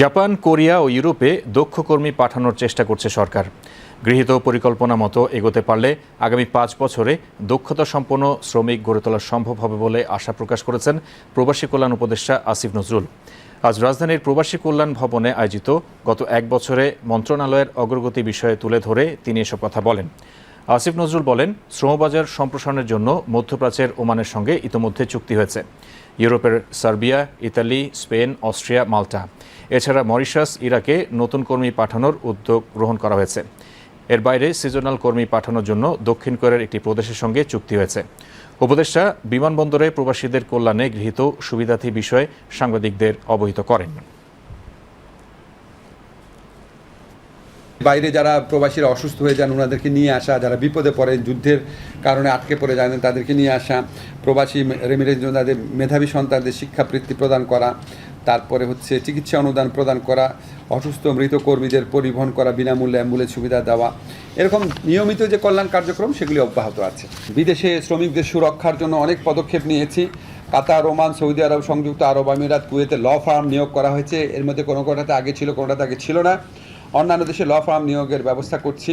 Japan, Korea ও ইউরোপে দক্ষ কর্মী পাঠানোর চেষ্টা করছে সরকার। গৃহীত পরিকল্পনা মতো এগোতে পারলে আগামী পাঁচ বছরে দক্ষতা সম্পন্ন শ্রমিক গড়ে তোলা সম্ভব হবে বলে আশা প্রকাশ করেছেন প্রবাসী কল্যাণ উপদেষ্টা আসিফ নজরুল। আজ রাজধানীর প্রবাসী কল্যাণ ভবনে আয়োজিত গত এক বছরে মন্ত্রণালয়ের অগ্রগতি বিষয়ে তুলে ধরে তিনি এসব কথা বলেন। আসিফ নজরুল বলেন, শ্রমবাজার সম্প্রসারণের জন্য মধ্যপ্রাচ্যের ওমানের সঙ্গে ইতোমধ্যে চুক্তি হয়েছে। ইউরোপের Serbia, Italy, Spain, Austria, Malta. এছাড়া মরিশাস, ইরাকে নতুন কর্মী পাঠানোর উদ্যোগ গ্রহণ করা হয়েছে। এর বাইরে সিজনাল কর্মী পাঠানোর জন্য দক্ষিণ কোরিয়ার একটি প্রদেশের সঙ্গে চুক্তি হয়েছে। উপদেষ্টা বিমানবন্দরে প্রবাসীদের কল্যাণে গৃহীত সুবিধাথী বিষয়ে সাংবাদিকদের অবহিত করেন। বাইরে যারা প্রবাসীরা অসুস্থ হয়ে যান ওনাদেরকে নিয়ে আসা, যারা বিপদে পড়ে যুদ্ধের কারণে আটকে পড়ে যান, তাদেরকে নিয়ে আসা, প্রবাসী রেমিটেন্স তাদের মেধাবী সন্তানদের শিক্ষাবৃত্তি প্রদান করা, তারপরে হচ্ছে চিকিৎসা অনুদান প্রদান করা, অসুস্থ মৃত কর্মীদের পরিবহন করা, বিনামূল্যে অ্যাম্বুলেন্স সুবিধা দেওয়া, এরকম নিয়মিত যে কল্যাণ কার্যক্রম, সেগুলি অব্যাহত আছে। বিদেশে শ্রমিকদের সুরক্ষার জন্য অনেক পদক্ষেপ নিয়েছি। কাতার, ওমান, সৌদি আরব, সংযুক্ত আরব আমিরাত, কুয়েতে ল ফার্ম নিয়োগ করা হয়েছে। এর মধ্যে কোনো কোনোটাতে আগে ছিল, কোনোটাতে আগে ছিল না। অন্যান্য দেশে ল ফার্ম নিয়োগের ব্যবস্থা করছি।